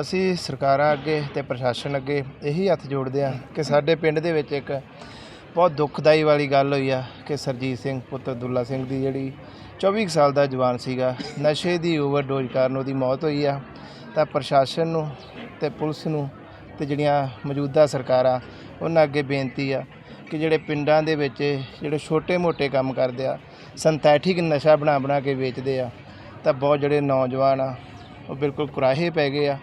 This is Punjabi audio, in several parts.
ਅਸੀਂ ਸਰਕਾਰਾਂ ਅੱਗੇ ਤੇ ਪ੍ਰਸ਼ਾਸਨ ਅੱਗੇ ਇਹੀ ਹੱਥ ਜੋੜਦੇ ਆ ਕਿ ਸਾਡੇ ਪਿੰਡ ਦੇ ਵਿੱਚ ਇੱਕ ਬਹੁਤ ਦੁਖਦਾਈ ਵਾਲੀ ਗੱਲ ਹੋਈ ਆ ਕਿ ਸਰਜੀਤ ਸਿੰਘ ਪੁੱਤਰ ਦੁੱਲਾ ਸਿੰਘ ਦੀ ਜਿਹੜੀ 24 ਕੁ ਸਾਲ ਦਾ ਜਵਾਨ ਸੀਗਾ, ਨਸ਼ੇ ਦੀ ਓਵਰਡੋਜ਼ ਕਾਰਨ ਉਹਦੀ ਮੌਤ ਹੋਈ ਆ। ਤਾਂ ਪ੍ਰਸ਼ਾਸਨ ਨੂੰ ਤੇ ਪੁਲਿਸ ਨੂੰ ਤੇ ਜਿਹੜੀਆਂ ਮੌਜੂਦਾ ਸਰਕਾਰਾਂ, ਉਹਨਾਂ ਅੱਗੇ ਬੇਨਤੀ ਆ ਕਿ ਜਿਹੜੇ ਪਿੰਡਾਂ ਦੇ ਵਿੱਚ ਜਿਹੜੇ ਛੋਟੇ-ਮੋਟੇ ਕੰਮ ਕਰਦੇ ਆ ਸਿੰਥੈਟਿਕ ਨਸ਼ਾ ਬਣਾ ਬਣਾ ਕੇ ਵੇਚਦੇ ਆ, ਤਾਂ ਬਹੁਤ ਜਿਹੜੇ ਨੌਜਵਾਨ ਆ, ਉਹ ਬਿਲਕੁਲ ਕੁਰਾਹੇ ਪੈ ਗਏ ਆ।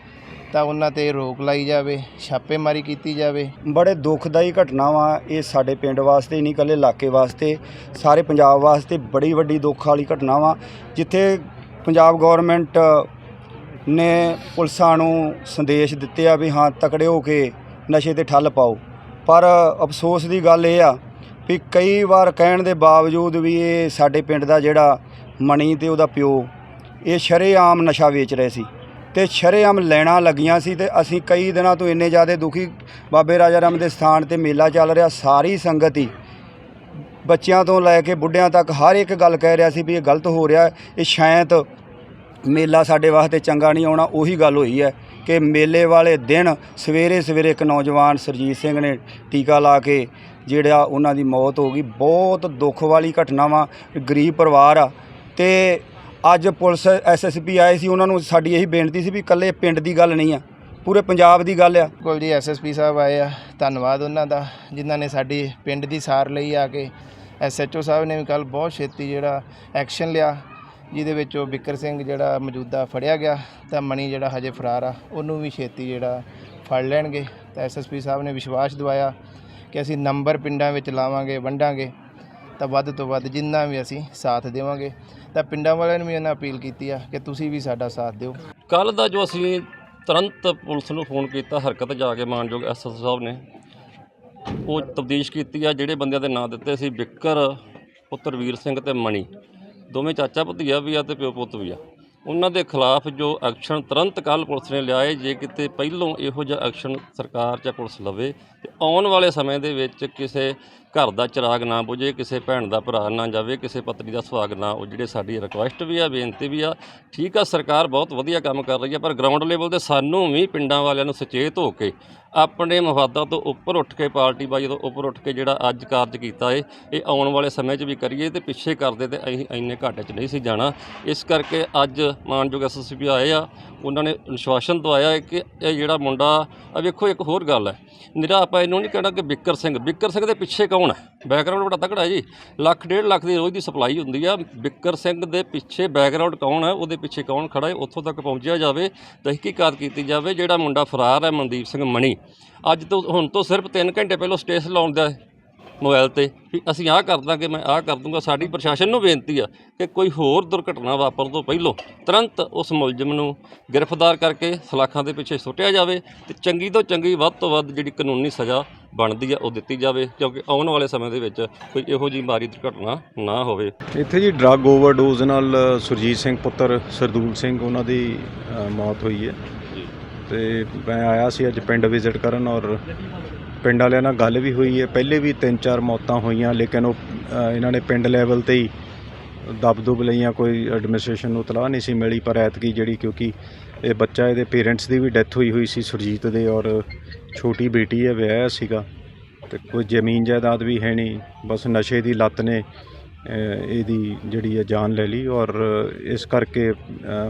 ਤਾਂ ਉਹਨਾਂ ਤੇ ਰੋਕ ਲਾਈ ਜਾਵੇ, ਛਾਪੇਮਾਰੀ ਕੀਤੀ ਜਾਵੇ। ਬੜੇ ਦੁਖਦਾਈ ਘਟਨਾ ਵਾ, ਇਹ ਸਾਡੇ ਪਿੰਡ ਵਾਸਤੇ ਨਹੀਂ, ਇਕੱਲੇ ਇਲਾਕੇ ਵਾਸਤੇ, ਸਾਰੇ ਪੰਜਾਬ ਵਾਸਤੇ ਬੜੀ ਵੱਡੀ ਦੁੱਖ ਵਾਲੀ ਘਟਨਾ ਵਾ, ਜਿੱਥੇ ਪੰਜਾਬ ਗਵਰਨਮੈਂਟ ਨੇ ਪੁਲਿਸਾਂ ਨੂੰ ਸੰਦੇਸ਼ ਦਿੱਤੇ ਆ ਵੀ ਹਾਂ, ਤਕੜੇ ਹੋ ਕੇ ਨਸ਼ੇ ਤੇ ਠੱਲ ਪਾਓ। ਪਰ ਅਫਸੋਸ ਦੀ ਗੱਲ ਇਹ ਆ ਵੀ ਕਈ ਵਾਰ ਕਹਿਣ ਦੇ ਬਾਵਜੂਦ ਵੀ ਇਹ ਸਾਡੇ ਪਿੰਡ ਦਾ ਜਿਹੜਾ ਮਣੀ ਤੇ ਉਹਦਾ ਪਿਓ, ਇਹ ਸ਼ਰੇਆਮ ਨਸ਼ਾ ਵੇਚ ਰਹੇ ਸੀ। ਤੇ ਸ਼ਰੇਆਮ ਲੈਣਾ ਲੱਗੀਆਂ ਸੀ ਤੇ ਅਸੀਂ ਕਈ ਦਿਨਾਂ ਤੋਂ ਇੰਨੇ ਜ਼ਿਆਦਾ ਦੁਖੀ ਬਾਬੇ ਰਾਜਾ ਰਾਮ ਦੇ ਸਥਾਨ ਤੇ ਮੇਲਾ ਚੱਲ ਰਿਹਾ, ਸਾਰੀ ਸੰਗਤ ਹੀ ਬੱਚਿਆਂ ਤੋਂ ਲੈ ਕੇ ਬੁੱਢਿਆਂ ਤੱਕ ਹਰ ਇੱਕ ਗੱਲ ਕਹਿ ਰਿਹਾ ਸੀ ਵੀ ਇਹ ਗਲਤ ਹੋ ਰਿਹਾ, ਇਹ ਸ਼ਾਇਦ ਮੇਲਾ ਸਾਡੇ ਵਾਸਤੇ ਚੰਗਾ ਨਹੀਂ ਆਉਣਾ, ਉਹੀ ਗੱਲ ਹੋਈ ਹੈ ਕਿ ਮੇਲੇ ਵਾਲੇ ਦਿਨ ਸਵੇਰੇ ਸਵੇਰੇ ਇੱਕ ਨੌਜਵਾਨ ਸਰਜੀਤ ਸਿੰਘ ਨੇ ਟੀਕਾ ਲਾ ਕੇ ਜਿਹੜਾ ਉਹਨਾਂ ਦੀ ਮੌਤ ਹੋ ਗਈ, ਬਹੁਤ ਦੁੱਖ ਵਾਲੀ ਘਟਨਾ ਵਾ, ਗਰੀਬ ਪਰਿਵਾਰ ਆ ਤੇ ਅੱਜ ਪੁਲਿਸ ਐਸਐਸਪੀ ਆਏ ਸੀ, ਉਹਨਾਂ ਨੂੰ ਸਾਡੀ ਇਹੀ ਬੇਨਤੀ ਸੀ ਵੀ ਇਕੱਲੇ ਪਿੰਡ ਦੀ ਗੱਲ ਨਹੀਂ ਆ, ਪੂਰੇ ਪੰਜਾਬ ਦੀ ਗੱਲ ਆ। ਕੋਲ ਜੀ ਐਸਐਸਪੀ ਸਾਹਿਬ ਆਏ ਆ, ਧੰਨਵਾਦ ਉਹਨਾਂ ਦਾ, ਜਿਨ੍ਹਾਂ ਨੇ ਸਾਡੀ ਪਿੰਡ ਦੀ ਸਾਰ ਲਈ ਆ ਕੇ। ਐਸਐਚਓ ਸਾਹਿਬ ਨੇ ਵੀ ਕੱਲ ਬਹੁਤ ਛੇਤੀ ਜਿਹੜਾ ਐਕਸ਼ਨ ਲਿਆ, ਜਿਹਦੇ ਵਿੱਚ ਉਹ ਬਿੱਕਰ ਸਿੰਘ ਜਿਹੜਾ ਮੌਜੂਦਾ ਫੜਿਆ ਗਿਆ, ਤਾਂ ਮਣੀ ਜਿਹੜਾ ਹਜੇ ਫਰਾਰ ਆ, ਉਹਨੂੰ ਵੀ ਛੇਤੀ ਜਿਹੜਾ ਫੜ ਲੈਣਗੇ। ਤਾਂ ਐਸਐਸਪੀ ਸਾਹਿਬ ਨੇ ਵਿਸ਼ਵਾਸ ਦਿਵਾਇਆ ਕਿ ਅਸੀਂ ਨੰਬਰ ਪਿੰਡਾਂ ਵਿੱਚ ਲਾਵਾਂਗੇ, ਵੰਡਾਂਗੇ। ਤਾਂ ਵੱਧ ਤੋਂ ਵੱਧ ਜਿੰਨਾ ਵੀ ਅਸੀਂ ਸਾਥ ਦੇਵਾਂਗੇ, ਤਾਂ ਪਿੰਡਾਂ ਵਾਲਿਆਂ ਨੂੰ ਵੀ ਇਹਨਾਂ ਅਪੀਲ ਕੀਤੀ ਆ ਕਿ ਤੁਸੀਂ ਵੀ ਸਾਡਾ ਸਾਥ ਦਿਓ। ਕੱਲ ਦਾ ਜੋ ਅਸੀਂ ਤੁਰੰਤ ਪੁਲਿਸ ਨੂੰ ਫੋਨ ਕੀਤਾ, ਹਰਕਤ ਜਾ ਕੇ ਮਾਨਯੋਗ ਐਸਐਸ ਸਾਹਿਬ ਨੇ, ਉਹ ਤਬਦੀਸ਼ ਕੀਤੀ ਆ, ਜਿਹੜੇ ਬੰਦਿਆਂ ਦੇ ਨਾਂ ਦਿੱਤੇ ਸੀ ਬਿੱਕਰ, ਪੁੱਤਰ ਵੀਰ ਸਿੰਘ ਤੇ ਮਣੀ। ਦੋਵੇਂ ਚਾਚਾ ਭਤੀਆ ਵੀ ਆ ਤੇ ਪਿਓ ਪੁੱਤ ਵੀ ਆ। ਉਹਨਾਂ ਦੇ ਖਿਲਾਫ ਜੋ ਐਕਸ਼ਨ ਤੁਰੰਤ ਕੱਲ ਪੁਲਿਸ ਨੇ ਲਿਆਏ, ਜੇ ਕਿਤੇ ਪਹਿਲੋਂ ਇਹੋ ਜਿਹਾ ਐਕਸ਼ਨ ਸਰਕਾਰ ਜਾਂ ਪੁਲਿਸ ਲਵੇ, ਤੇ ਆਉਣ ਵਾਲੇ ਸਮੇਂ ਦੇ ਵਿੱਚ ਕਿਸੇ ਘਰ ਦਾ ਚਿਰਾਗ ਨਾ ਬੁਝੇ, ਕਿਸੇ ਭੈਣ ਦਾ ਭਰਾ ਨਾ ਜਾਵੇ, ਕਿਸੇ ਪਤਨੀ ਦਾ ਸੁਹਾਗ ਨਾ ਉਹ ਜਿਹੜੇ ਸਾਡੀ ਰਿਕੁਐਸਟ ਵੀ ਆ, ਬੇਨਤੀ ਵੀ ਆ। ਠੀਕ ਆ, ਸਰਕਾਰ ਬਹੁਤ ਵਧੀਆ ਕੰਮ ਕਰ ਰਹੀ ਆ, ਪਰ ਗਰਾਊਂਡ ਲੈਵਲ ਤੇ ਸਾਨੂੰ ਵੀ ਪਿੰਡਾਂ ਵਾਲਿਆਂ ਨੂੰ ਸੁਚੇਤ ਹੋ ਕੇ ਆਪਣੇ ਮਫਾਦਾਂ ਤੋਂ ਉੱਪਰ ਉੱਠ ਕੇ ਪਾਰਟੀ ਬਾਜੀ ਤੋਂ ਉੱਪਰ ਉੱਠ ਕੇ ਜਿਹੜਾ ਅੱਜ ਕਾਰਜ ਕੀਤਾ ਏ, ਇਹ ਆਉਣ ਵਾਲੇ ਸਮੇਂ 'ਚ ਵੀ ਕਰੀਏ ਤੇ ਪਿੱਛੇ ਕਰਦੇ ਤੇ ਅਸੀਂ ਇੰਨੇ ਘਾਟੇ 'ਚ ਨਹੀਂ ਸੀ ਜਾਣਾ। ਇਸ ਕਰਕੇ ਅੱਜ ਮਾਨਯੋਗ ਐਸਐਸਪੀ ਆਏ ਆ, ਉਹਨਾਂ ਨੇ ਅਨੁਸ਼ਵਾਸਨ ਦਵਾਇਆ ਹੈ ਕਿ ਇਹ ਜਿਹੜਾ ਮੁੰਡਾ ਆ ਵੇਖੋ ਇੱਕ ਹੋਰ ਗੱਲ ਹੈ। ਨਿਰਾ ਆਪਾਂ ਇਹਨੂੰ ਨਹੀਂ ਕਹਿਣਾ ਕਿ ਬਿੱਕਰ ਸਿੰਘ ਬਿੱਕਰ ਸਿੰਘ ਦੇ ਪਿੱਛੇ ਕੌਣ ਹੈ ਬੈਕਗ੍ਰਾਉਂਡ ਬੜਾ ਤਕੜਾ ਜੀ। ਲੱਖ, ਡੇਢ ਲੱਖ ਦੀ ਰੋਜ਼ ਦੀ ਸਪਲਾਈ ਹੁੰਦੀ ਆ। ਬਿੱਕਰ ਸਿੰਘ ਦੇ ਪਿੱਛੇ ਬੈਕਗ੍ਰਾਉਂਡ ਕੌਣ ਹੈ, ਉਹਦੇ ਪਿੱਛੇ ਕੌਣ ਖੜਾ ਹੈ, ਉੱਥੋਂ ਤੱਕ ਪਹੁੰਚਿਆ ਜਾਵੇ ਤਹਿਕੀਕਾਤ ਕੀਤੀ ਜਾਵੇ, ਜਿਹੜਾ ਮੁੰਡਾ ਫਰਾਰ ਹੈ ਮਨਦੀਪ ਸਿੰਘ ਮਣੀ। ਅੱਜ ਤੋਂ, ਹੁਣ ਤੋਂ ਸਿਰਫ 3 ਘੰਟੇ ਪਹਿਲਾਂ ਸਟੇਸ ਲਾਉਣ ਦਾ ਮੋਬਾਈਲ ਤੇ ਵੀ ਅਸੀਂ ਆਹ ਕਰ ਦਾਂਗੇ ਮੈਂ ਆਹ ਕਰ ਦੂੰਗਾ। ਸਾਡੀ ਪ੍ਰਸ਼ਾਸਨ ਨੂੰ ਬੇਨਤੀ ਆ ਕਿ ਕੋਈ ਹੋਰ ਦੁਰਘਟਨਾ ਵਾਪਰਨ ਤੋਂ ਪਹਿਲਾਂ ਤੁਰੰਤ ਉਸ ਮੁਲਜ਼ਮ ਨੂੰ ਗ੍ਰਿਫਤਾਰ ਕਰਕੇ ਸਲਾਖਾਂ ਦੇ ਪਿੱਛੇ ਸੁੱਟਿਆ ਜਾਵੇ ਤੇ ਚੰਗੀ ਤੋਂ ਚੰਗੀ ਵੱਧ ਤੋਂ ਵੱਧ ਜਿਹੜੀ ਕਾਨੂੰਨੀ ਸਜ਼ਾ ਬਣਦੀ ਆ ਉਹ ਦਿੱਤੀ ਜਾਵੇ ਕਿਉਂਕਿ ਆਉਣ ਵਾਲੇ ਸਮੇਂ ਦੇ ਵਿੱਚ ਕੋਈ ਇਹੋ ਜਿਹੀ ਮਾਰੀ ਦੁਰਘਟਨਾ ਨਾ ਹੋਵੇ। ਇੱਥੇ ਜੀ ਡਰੱਗ ਓਵਰਡੋਜ਼ ਨਾਲ ਸੁਰਜੀਤ ਸਿੰਘ ਪੁੱਤਰ ਸਰਦੂਲ ਸਿੰਘ ਉਹਨਾਂ ਦੀ ਮੌਤ ਹੋਈ ਹੈ। ਤੇ ਮੈਂ ਆਇਆ ਸੀ ਅੱਜ ਪਿੰਡ ਵਿਜ਼ਿਟ ਕਰਨ ਔਰ ਪਿੰਡ ਵਾਲਿਆਂ ਨਾਲ ਗੱਲ ਵੀ ਹੋਈ ਹੈ। ਪਹਿਲੇ ਵੀ ਤਿੰਨ ਚਾਰ ਮੌਤਾਂ ਹੋਈਆਂ, ਲੇਕਿਨ ਉਹ ਇਹਨਾਂ ਨੇ ਪਿੰਡ ਲੈਵਲ ਤੇ ਹੀ ਦਬਦੁਬ ਲਈਆਂ। ਕੋਈ ਐਡਮਿਨਿਸਟ੍ਰੇਸ਼ਨ ਨੂੰ ਤਲਾਹ ਨਹੀਂ ਸੀ ਮਿਲੀ, ਪਰ ਐਤਕੀ ਜਿਹੜੀ ਕਿਉਂਕਿ ਇਹ ਬੱਚਾ, ਇਹਦੇ ਪੇਰੈਂਟਸ ਦੀ ਵੀ ਡੈਥ ਹੋਈ ਹੋਈ ਸੀ ਸੁਰਜੀਤ ਦੇ ਔਰ ਛੋਟੀ ਬੇਟੀ ਹੈ ਵਿਆਹ ਸੀਗਾ। ਤੇ ਕੋਈ ਜ਼ਮੀਨ ਜਾਇਦਾਦ ਵੀ ਹੈ ਨਹੀਂ। ਬਸ ਨਸ਼ੇ ਦੀ ਲੱਤ ਨੇ। ਇਹਦੀ ਜਿਹੜੀ ਹੈ ਜਾਨ ਲੈ ਲਈ ਔਰ ਇਸ ਕਰਕੇ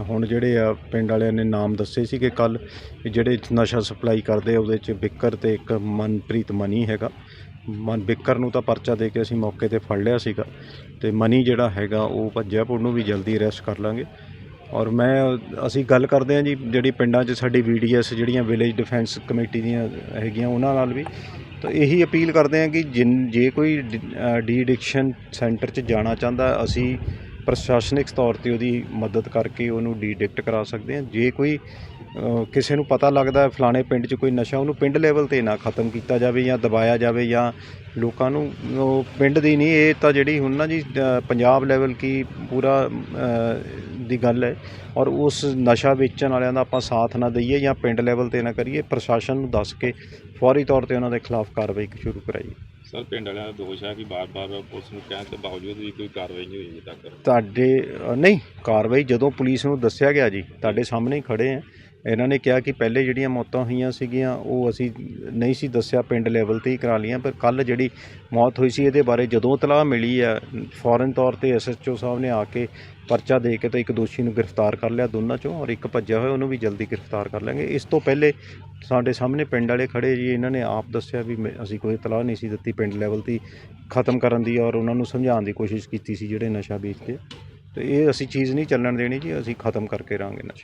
ਹੁਣ ਜਿਹੜੇ ਆ ਪਿੰਡ ਵਾਲਿਆਂ ਨੇ ਨਾਮ ਦੱਸੇ ਸੀ ਕਿ ਕੱਲ ਜਿਹੜੇ ਨਸ਼ਾ ਸਪਲਾਈ ਕਰਦੇ ਆ, ਉਹਦੇ ਚ ਬਿੱਕਰ ਤੇ ਇੱਕ ਮਨਪ੍ਰੀਤ ਮਨੀ ਹੈਗਾ। ਮਨ ਬਿੱਕਰ ਨੂੰ ਤਾਂ ਪਰਚਾ ਦੇ ਕੇ ਅਸੀਂ ਮੌਕੇ ਤੇ ਫੜ ਲਿਆ ਸੀਗਾ ਤੇ ਮਨੀ ਜਿਹੜਾ ਹੈਗਾ, ਉਹ ਭੱਜਿਆ, ਉਹਨੂੰ ਵੀ ਜਲਦੀ ਅਰੈਸਟ ਕਰ ਲਾਂਗੇ। ਔਰ ਮੈਂ, ਅਸੀਂ ਗੱਲ ਕਰਦੇ ਹਾਂ ਜੀ, ਜਿਹੜੀ ਪਿੰਡਾਂ 'ਚ ਸਾਡੀ ਵੀਡੀਐਸ ਜਿਹੜੀਆਂ ਵਿਲੇਜ ਡਿਫੈਂਸ ਕਮੇਟੀ ਦੀਆਂ ਹੈਗੀਆਂ, ਉਹਨਾਂ ਨਾਲ ਵੀ। ਤਾਂ ਇਹੀ ਅਪੀਲ ਕਰਦੇ ਹਾਂ ਕਿ ਜਿਨ, ਜੇ ਕੋਈ ਡੀ ਐਡਿਕਸ਼ਨ ਸੈਂਟਰ 'ਚ ਜਾਣਾ ਚਾਹੁੰਦਾ, ਅਸੀਂ ਪ੍ਰਸ਼ਾਸਨਿਕ ਤੌਰ ਤੇ ਉਹਦੀ ਮਦਦ ਕਰਕੇ ਉਹਨੂੰ ਡੀਡਿਕਟ ਕਰਾ ਸਕਦੇ ਹਾਂ। ਜੇ ਕੋਈ ਕਿਸੇ ਨੂੰ ਪਤਾ ਲੱਗਦਾ ਫਲਾਣੇ ਪਿੰਡ 'ਚ ਕੋਈ ਨਸ਼ਾ ਉਹਨੂੰ ਪਿੰਡ ਲੈਵਲ ਤੇ ਨਾ ਖਤਮ ਕੀਤਾ ਜਾਵੇ ਜਾਂ ਦਬਾਇਆ ਜਾਵੇ ਜਾਂ ਲੋਕਾਂ ਨੂੰ ਉਹ ਪਿੰਡ ਦੀ ਨਹੀਂ ਇਹ ਤਾਂ ਜਿਹੜੀ ਹੁਣ ਨਾ ਜੀ ਪੰਜਾਬ ਲੈਵਲ ਕੀ ਪੂਰਾ ਦੀ ਗੱਲ ਹੈ ਔਰ ਉਸ ਨਸ਼ਾ ਵੇਚਣ ਵਾਲਿਆਂ ਦਾ ਆਪਾਂ ਸਾਥ ਨਾ ਦਈਏ ਜਾਂ ਪਿੰਡ ਲੈਵਲ ਤੇ ਨਾ ਕਰੀਏ ਪ੍ਰਸ਼ਾਸਨ ਨੂੰ ਦੱਸ ਕੇ ਫੌਰੀ ਤੌਰ ਤੇ ਉਹਨਾਂ ਦੇ ਖਿਲਾਫ ਕਾਰਵਾਈ ਸ਼ੁਰੂ ਕਰਾਈਏ। ਸਰ ਪਿੰਡ ਵਾਲਿਆਂ ਦਾ ਦੋਸ਼ ਹੈ ਕਿ ਬਾਰ-ਬਾਰ ਪੁਲਿਸ ਨੂੰ ਕਹਿਣ ਦੇ ਬਾਵਜੂਦ ਵੀ ਕੋਈ ਕਾਰਵਾਈ ਨਹੀਂ ਹੋਈ ਤੱਕ। ਤੁਹਾਡੇ ਨਹੀਂ ਕਾਰਵਾਈ ਜਦੋਂ ਪੁਲਿਸ ਨੂੰ ਦੱਸਿਆ ਗਿਆ ਜੀ ਤੁਹਾਡੇ ਸਾਹਮਣੇ ਹੀ ਖੜੇ ਆ। ਇਹਨਾਂ ਨੇ ਕਿਹਾ ਕਿ ਪਹਿਲੇ ਜਿਹੜੀਆਂ ਮੌਤਾਂ ਹੋਈਆਂ ਸੀਗੀਆਂ, ਉਹ ਅਸੀਂ ਨਹੀਂ ਸੀ ਦੱਸਿਆ ਪਿੰਡ ਲੈਵਲ ਤੇ ਹੀ ਕਰਾ ਲਈਆਂ, ਪਰ ਕੱਲ ਜਿਹੜੀ ਮੌਤ ਹੋਈ ਸੀ ਇਹਦੇ ਬਾਰੇ ਜਦੋਂ ਤਲਾਹ ਮਿਲੀ ਆ, ਫੌਰਨ ਤੌਰ ਤੇ ਐਸਐਚਓ ਸਾਹਿਬ ਨੇ ਆ ਕੇ ਪਰਚਾ ਦੇ ਕੇ ਤਾਂ ਇੱਕ ਦੋਸ਼ੀ ਨੂੰ ਗ੍ਰਿਫਤਾਰ ਕਰ ਲਿਆ ਦੋਨਾਂ ਚੋਂ ਔਰ ਇੱਕ ਭੱਜਿਆ ਹੋਇਆ ਉਹਨੂੰ ਵੀ ਜਲਦੀ ਗ੍ਰਿਫਤਾਰ ਕਰ ਲਾਂਗੇ। ਇਸ ਤੋਂ ਪਹਿਲੇ ਸਾਡੇ ਸਾਹਮਣੇ ਪਿੰਡ ਵਾਲੇ ਖੜੇ ਜੀ, ਇਹਨਾਂ ਨੇ ਆਪ ਦੱਸਿਆ ਵੀ ਮੈਂ- ਅਸੀਂ ਕੋਈ ਤਲਾਹ ਨਹੀਂ ਸੀ ਦਿੱਤੀ ਪਿੰਡ ਲੈਵਲ ਤੇ ਹੀ ਖਤਮ ਕਰਨ ਦੀ ਔਰ ਉਹਨਾਂ ਨੂੰ ਸਮਝਾਉਣ ਦੀ ਕੋਸ਼ਿਸ਼ ਕੀਤੀ ਸੀ ਜਿਹੜੇ ਨਸ਼ਾ ਵੇਚਦੇ ਤੇ ਇਹ ਅਸੀਂ ਚੀਜ਼ ਨਹੀਂ ਚੱਲਣ ਦੇਣੀ ਜੀ, ਅਸੀਂ ਖਤਮ ਕਰਕੇ ਰਹਾਂਗੇ ਨਸ਼ਾ।